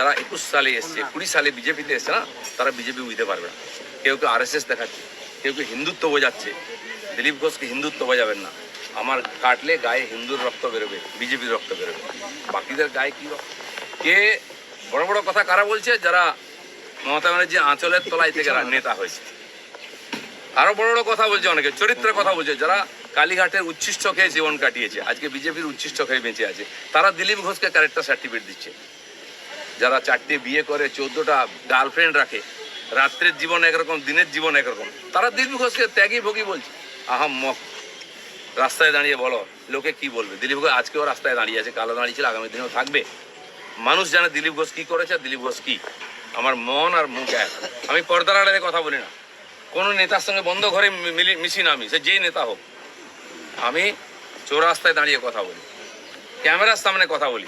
যারা একুশ সালে এসছে কুড়ি সালে বিজেপিতে এসছে না তারা বিজেপি বুঝতে পারবে না। কেউ কেউ আর দেখাচ্ছে কেউ কেউ হিন্দুত্ব বোঝাচ্ছে। দিলীপ ঘোষকে হিন্দুত্ব বোঝাবেন না। আমার কাটলে গায়ে হিন্দুর রক্ত বেরোবে বিজেপির রক্ত বেরোবে। বাকিদের গায়ে কি? কে? বড় বড় কথা কারা বলছে? যারা মমতা ব্যানার্জি আঁচলের তলায় থেকে নেতা হয়েছে। আরও বড় বড় কথা বলছে অনেকে চরিত্রের কথা বলছে। যারা কালীঘাটের উচ্ছিষ্ট খেয়ে জীবন কাটিয়েছে আজকে বিজেপির উচ্ছিষ্ট খেয়ে বেঁচে আছে তারা দিলীপ ঘোষকে ক্যারেক্টার সার্টিফিকেট দিচ্ছে। যারা চারটে বিয়ে করে, চোদ্দটা গার্লফ্রেন্ড রাখে, রাত্রের জীবন একরকম, দিনের জীবন একরকম। তারা দিলীপ ঘোষকে ত্যাগী ভোগী বলছে আহাম মক, রাস্তায় দাঁড়িয়ে বলো, লোকে কি বলবে? দিলীপ ঘোষ আজকেও রাস্তায় দাঁড়িয়ে আছে কালো দাঁড়িয়েছিল আগামী দিনেও থাকবে। মানুষ জানে দিলীপ ঘোষ কি করেছে দিলীপ ঘোষ কি। আমার মন আর মুখ এক। আমি পর্দার আড়ালে কথা বলি না। কোনো নেতার সঙ্গে বন্ধ ঘরে মিলি, মিশি না আমি, সে যেই নেতা হোক। আমি চৌরাস্তায় দাঁড়িয়ে কথা বলি। ক্যামেরার সামনে কথা বলি।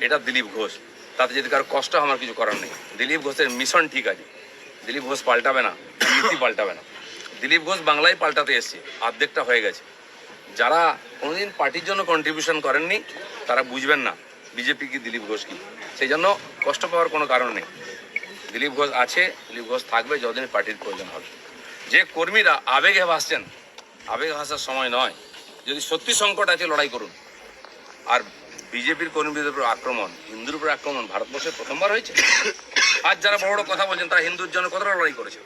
এটা দিলীপ ঘোষ। তাতে যদি কারও কষ্ট আমার কিছু করার নেই। দিলীপ ঘোষের মিশন ঠিক আছে। দিলীপ ঘোষ পাল্টাবে না নীতি পাল্টাবে না। দিলীপ ঘোষ বাংলায় পাল্টাতে এসছে, অর্ধেকটা হয়ে গেছে। যারা কোনোদিন পার্টির জন্য কন্ট্রিবিউশন করেননি, তারা বুঝবেন না বিজেপি কি দিলীপ ঘোষ কি। সেই জন্য কষ্ট পাওয়ার কোনো কারণ নেই। দিলীপ ঘোষ আছে, দিলীপ ঘোষ থাকবে যতদিন পার্টির প্রয়োজন হবে। যে কর্মীরা আবেগে ভাসছেন, আবেগে ভাসার সময় নয়। যদি সত্যি সংকট আছে, লড়াই করুন। আর বিজেপির কর্মীদের উপর আক্রমণ, হিন্দুর উপর আক্রমণ ভারতবর্ষে প্রথমবার হয়েছে? আজ যারা বড় বড় কথা বলছেন, তারা হিন্দুর জন্য কতটা লড়াই করেছে?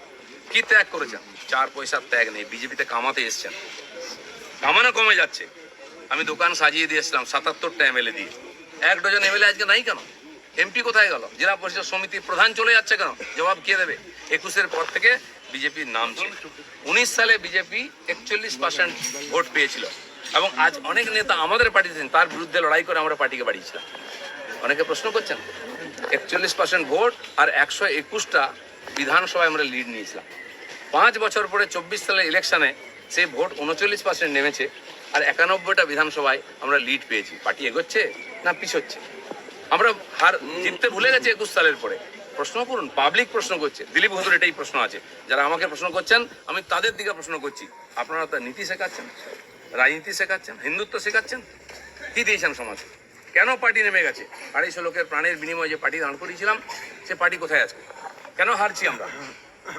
কি ত্যাগ করেছেন? চার পয়সার ত্যাগ নেই, বিজেপিতে কামাতে এসছেন। কামানো কমে যাচ্ছে। আমি দোকান সাজিয়ে দিয়েছিলাম সাতাত্তরটা এমএলএ দিয়ে। এক ডজন এমএলএ আজকে নাই কেন? এমপি কোথায় গেল? জেলা পরিষদ সমিতির প্রধান চলে যাচ্ছে কেন? জবাব কে দেবে? একুশের পর থেকে বিজেপির নাম ছিল। উনিশ সালে বিজেপি একচল্লিশ পার্সেন্ট ভোট পেয়েছিল। এবং আজ অনেক নেতা আমাদের পার্টিতে তার বিরুদ্ধে লড়াই করে আমরা পার্টিকে বাড়িয়েছিলাম। অনেকে প্রশ্ন করছেন, একচল্লিশ পার্সেন্ট ভোট আর একশো একুশটা বিধানসভায় আমরা লিড নিয়েছিলাম। পাঁচ বছর পরে চব্বিশ সালের ইলেকশনে সেই ভোট উনচল্লিশ পার্সেন্ট নেমেছে আর একানব্বইটা বিধানসভায় আমরা লিড পেয়েছি। পার্টি এগোচ্ছে না পিছোচ্ছে? আমরা হার জিততে ভুলে গেছি একুশ সালের পরে। প্রশ্ন করুন পাবলিক প্রশ্ন করছে। দিলীপ ঘোষের এটাই প্রশ্ন আছে। যারা আমাকে প্রশ্ন করছেন, আমি তাদের দিকে প্রশ্ন করছি। আপনারা তার নীতি শেখাচ্ছেন? রাজনীতি শেখাচ্ছেন, হিন্দুত্ব শেখাচ্ছেন? কি দিয়েছেন সমাজে? কেন পার্টি নেমে গেছে? আড়াইশো লোকের প্রাণের বিনিময়ে যে পার্টি দাঁড় করিয়েছিলাম, সে পার্টি কোথায় আছে? কেন হারছি আমরা?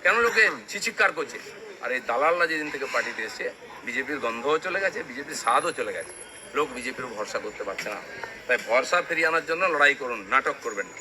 কেন লোকে চিচিৎকার করছে? আর এই দালালরা যেদিন থেকে পার্টিতে এসছে, বিজেপির গন্ধও চলে গেছে, বিজেপির স্বাদও চলে গেছে। লোক বিজেপির ভরসা করতে পারছে না। তাই ভরসা ফিরিয়ে আনার জন্য লড়াই করুন, নাটক করবেন। না